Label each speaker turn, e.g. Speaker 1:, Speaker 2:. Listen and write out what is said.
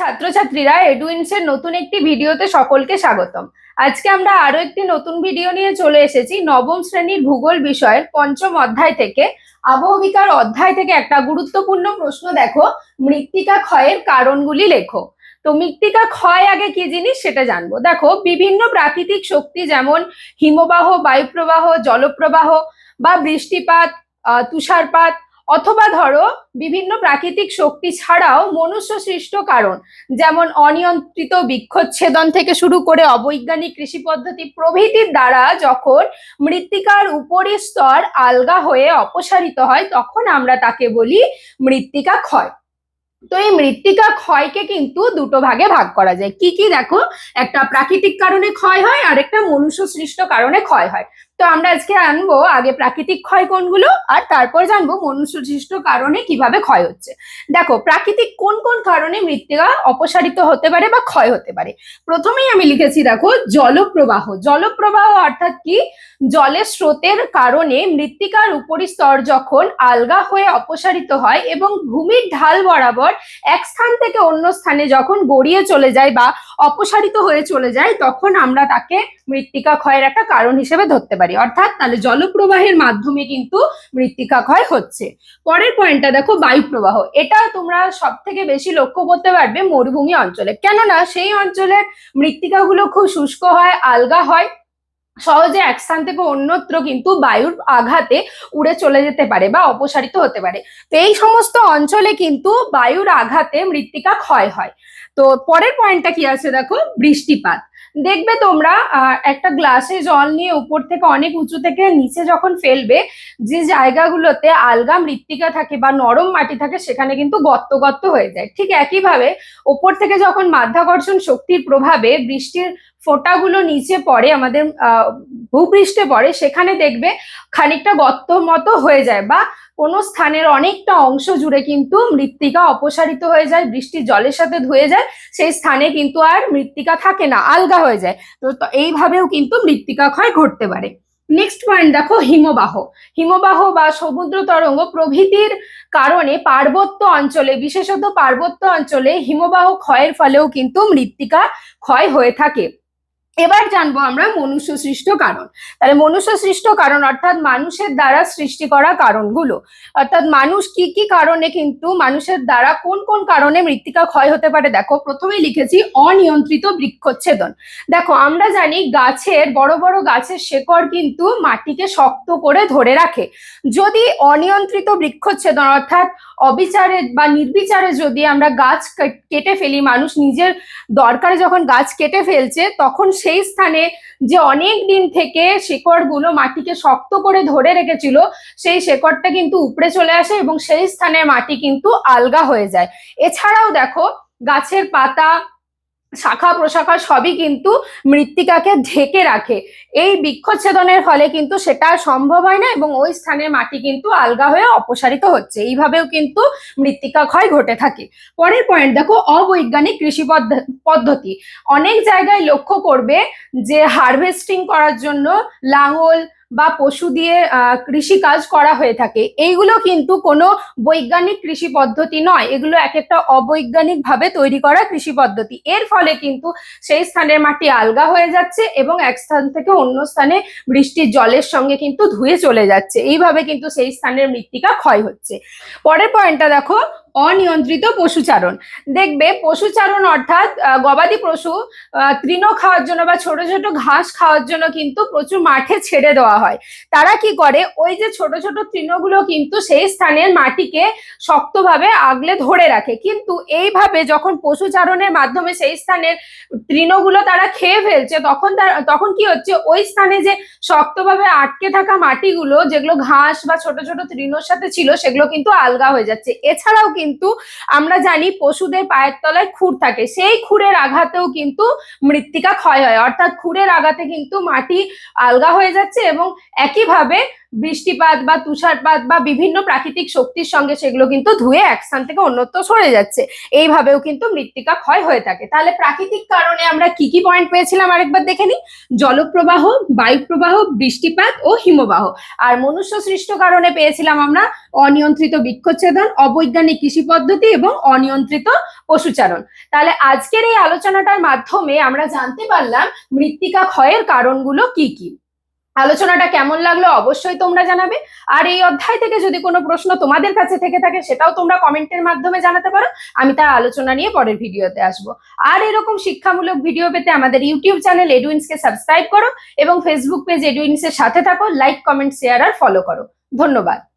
Speaker 1: ছাত্রছাত্রীরা এডুইন্সের নতুন একটি ভিডিওতে সকলকে স্বাগতম। আজকে আমরা আরও একটি নতুন ভিডিও নিয়ে চলে এসেছি নবম শ্রেণির ভূগোল বিষয়ের পঞ্চম অধ্যায় থেকে। আবহবিকার অধ্যায় থেকে একটা গুরুত্বপূর্ণ প্রশ্ন দেখো, মৃত্তিকা ক্ষয়ের কারণগুলি লেখো। তো মৃত্তিকা ক্ষয় আগে কি জিনিস সেটা জানব। দেখো, বিভিন্ন প্রাকৃতিক শক্তি যেমন হিমবাহ, বায়ুপ্রবাহ, জলপ্রবাহ বা বৃষ্টিপাত তুষারপাত অথবা ধরো বিভিন্ন প্রাকৃতিক শক্তি ছাড়াও মনুষ্য সৃষ্ট কারণ, যেমন অনিয়ন্ত্রিত বৃক্ষচ্ছেদন থেকে শুরু করে অবৈজ্ঞানিক কৃষি পদ্ধতি প্রভৃতির দ্বারা যখন মৃত্তিকার উপরের স্তর আলগা হয়ে অপসারিত হয়, তখন আমরা তাকে বলি মৃত্তিকা ক্ষয়। তো এই মৃত্তিকা ক্ষয়কে কিন্তু দুটো ভাগে ভাগ করা যায়। কি কি দেখো? একটা প্রাকৃতিক কারণে ক্ষয় হয়, আর একটা মনুষ্য সৃষ্ট কারণে ক্ষয় হয়। তো আমরা আজকে আনব আগে প্রাকৃতিক ক্ষয় কোনগুলো, আর তারপর জানব মনুষ্য সৃষ্ট কারণে কীভাবে ক্ষয় হচ্ছে। দেখো, প্রাকৃতিক কোন কোন কারণে মৃত্তিকা অপসারিত হতে পারে বা ক্ষয় হতে পারে? প্রথমেই আমি লিখেছি, দেখো, জলপ্রবাহ। জলপ্রবাহ অর্থাৎ কি? জলের স্রোতের কারণে মৃত্তিকার উপরি স্তর যখন আলগা হয়ে অপসারিত হয় এবং ভূমির ঢাল বরাবর এক স্থান থেকে অন্য স্থানে যখন গড়িয়ে চলে যায় বা অপসারিত হয়ে চলে যায়, তখন আমরা তাকে মৃত্তিকা ক্ষয়ের একটা কারণ হিসেবে ধরতে পারি। অর্থাৎ তাহলে জলপ্রবাহের মাধ্যমে কিন্তু মৃত্তিকা ক্ষয় হচ্ছে। পরের পয়েন্টটা দেখো বায়ু প্রবাহ এটা তোমরা সব থেকে বেশি লক্ষ্য করতে পারবে মরুভূমি অঞ্চলে। কেননা সেই অঞ্চলের মৃত্তিকাগুলো খুব শুষ্ক হয়, আলগা হয়। সহজে এক স্থান থেকে অন্যত্র কিন্তু বায়ুর আঘাতে উড়ে চলে যেতে পারে বা অপসারিত হতে পারে। তো এই সমস্ত অঞ্চলে কিন্তু বায়ুর আঘাতে মৃত্তিকা ক্ষয় হয়। তো পরের পয়েন্টটা কি আছে দেখো? বৃষ্টিপাত। দেখবে তোমরা একটা গ্লাসে জল নিয়ে উপর থেকে অনেক উঁচু থেকে নিচে যখন ফেলবে, যে জায়গাগুলোতে আলগা মৃত্তিকা থাকে বা নরম মাটি থাকে, সেখানে কিন্তু গর্ত গর্ত হয়ে যায়। ঠিক একইভাবে ওপর থেকে যখন মাধ্যাকর্ষণ শক্তির প্রভাবে বৃষ্টির ফোঁটাগুলো নিচে পড়ে, আমাদের ভূপৃষ্ঠে পড়ে, সেখানে দেখবে খানিকটা গর্ত মতো হয়ে যায় বা কোনো স্থানের অনেকটা অংশ জুড়ে কিন্তু মৃত্তিকা অপসারিত হয়ে যায়, বৃষ্টির জলের সাথে ধুয়ে যায়, সেই স্থানে কিন্তু আর মৃত্তিকা থাকে না, আলগা হয়ে যায়। তো এইভাবেও কিন্তু মৃত্তিকা ক্ষয় ঘটতে পারে। নেক্সট পয়েন্ট দেখো, হিমবাহ। হিমবাহ বা সমুদ্র তরঙ্গ প্রভৃতির কারণে পার্বত্য অঞ্চলে, বিশেষত পার্বত্য অঞ্চলে হিমবাহ ক্ষয়ের ফলেও কিন্তু মৃত্তিকা ক্ষয় হয়ে থাকে। এবার জানব আমরা মনুষ্য সৃষ্ট কারণ। তাহলে মনুষ্য সৃষ্ট কারণ অর্থাৎ মানুষের দ্বারা সৃষ্টি করা কারণগুলো। অর্থাৎ মানুষ কি কি কারণে কিন্তু মানুষের দ্বারা কোন কোন কারণে মৃত্তিকা ক্ষয় হতে পারে? দেখো, প্রথমেই লিখেছি অনিয়ন্ত্রিত বৃক্ষচ্ছেদন। দেখো, আমরা জানি গাছের, বড় বড় গাছের শেকড় কিন্তু মাটিকে শক্ত করে ধরে রাখে। যদি অনিয়ন্ত্রিত বৃক্ষচ্ছেদন অর্থাৎ অবিচারে বা নির্বিচারে যদি আমরা গাছ কেটে ফেলি, মানুষ নিজের দরকারে যখন গাছ কেটে ফেলছে, তখন সেই স্থানে যে অনেক দিন থেকে শেকড়গুলো মাটিকে শক্ত করে ধরে রেখেছিল, সেই শেকড়টা কিন্তু উপড়ে চলে আসে এবং সেই স্থানে মাটি কিন্তু আলগা হয়ে যায়। এছাড়াও দেখো, গাছের পাতা শাখা প্রশাখা সবই কিন্তু মৃত্তিকাকে ঢেকে রাখে। এই বৃক্ষচ্ছেদনের ফলে কিন্তু সেটা সম্ভব হয় না এবং ওই স্থানের মাটি কিন্তু আলগা হয়ে অপসারিত হচ্ছে। এইভাবেও কিন্তু মৃত্তিকা ক্ষয় ঘটে থাকে। পরের পয়েন্ট দেখো, অবৈজ্ঞানিক কৃষি পদ্ধ- পদ্ধতি। অনেক জায়গায় লক্ষ্য করবে যে হারভেস্টিং করার জন্য লাঙল বা পশু দিয়ে আহ, কৃষিকাজ করা হয়ে থাকে। এইগুলো কিন্তু কোনো বৈজ্ঞানিক কৃষি পদ্ধতি নয়। এগুলো এক একটা অবৈজ্ঞানিক ভাবে তৈরি করা কৃষি পদ্ধতি। এর ফলে কিন্তু সেই স্থানের মাটি আলগা হয়ে যাচ্ছে এবং এক স্থান থেকে অন্য স্থানে বৃষ্টির জলের সঙ্গে কিন্তু ধুয়ে চলে যাচ্ছে। এইভাবে কিন্তু সেই স্থানের মৃত্তিকা ক্ষয় হচ্ছে। পরের পয়েন্টটা দেখো অনিয়ন্ত্রিত পশুচারণ। দেখবে পশুচারণ অর্থাৎ গবাদি পশু তৃণ খাওয়ার জন্য বা ছোট ছোট ঘাস খাওয়ার জন্য কিন্তু প্রচুর মাঠে ছেড়ে দেওয়া হয়। তারা কি করে? ওই যে ছোট ছোট তৃণগুলো কিন্তু সেই স্থানের মাটিকে শক্তভাবে আগলে ধরে রাখে। কিন্তু এইভাবে যখন পশুচারণের মাধ্যমে সেই স্থানের তৃণগুলো তারা খেয়ে ফেলছে, তখন তখন কি হচ্ছে? ওই স্থানে যে শক্তভাবে আটকে থাকা মাটিগুলো, যেগুলো ঘাস বা ছোট ছোট তৃণর সাথে ছিল, সেগুলো কিন্তু আলগা হয়ে যাচ্ছে। এছাড়াও কিন্তু আমরা জানি পশুদের পায়ের তলায় খুর থাকে। সেই খুরের আঘাতেও কিন্তু মৃত্তিকা ক্ষয় হয়। অর্থাৎ খুরের আঘাতে কিন্তু মাটি আলগা হয়ে যাচ্ছে এবং একইভাবে বৃষ্টিপাত বা তুষারপাত বা বিভিন্ন প্রাকৃতিক শক্তির সঙ্গে সেগুলো কিন্তু ধুয়ে এক স্থান থেকে অন্যত্র সরে যাচ্ছে। এইভাবেও কিন্তু মৃত্তিকা ক্ষয় হয়ে থাকে। তাহলে প্রাকৃতিক কারণে আমরা কি কি পয়েন্ট পেয়েছিলাম আরেকবার দেখে নিই? জলপ্রবাহ, বায়ুপ্রবাহ, বৃষ্টিপাত ও হিমবাহ। আর মনুষ্য সৃষ্ট কারণে পেয়েছিলাম আমরা অনিয়ন্ত্রিত বৃক্ষচ্ছেদন, অবৈজ্ঞানিক কৃষি পদ্ধতি এবং অনিয়ন্ত্রিত পশুচারণ। তাহলে আজকের এই আলোচনাটার মাধ্যমে আমরা জানতে পারলাম মৃত্তিকা ক্ষয়ের কারণগুলো কি কি। আলোচনাটা কেমন লাগল অবশ্যই তোমরা জানাবে। আর এই অধ্যায় থেকে যদি কোনো প্রশ্ন তোমাদের কাছে থেকে থাকে, সেটাও তোমরা কমেন্টের মাধ্যমে জানাতে পারো। আমি তার আলোচনা নিয়ে পরের ভিডিওতে আসব। আর এরকম শিক্ষামূলক ভিডিও পেতে আমাদের ইউটিউব চ্যানেল এডুইন্সকে সাবস্ক্রাইব করো এবং ফেসবুক পেজ এডুইন্সের সাথে থাকো, লাইক, কমেন্ট, শেয়ার আর ফলো করো। ধন্যবাদ।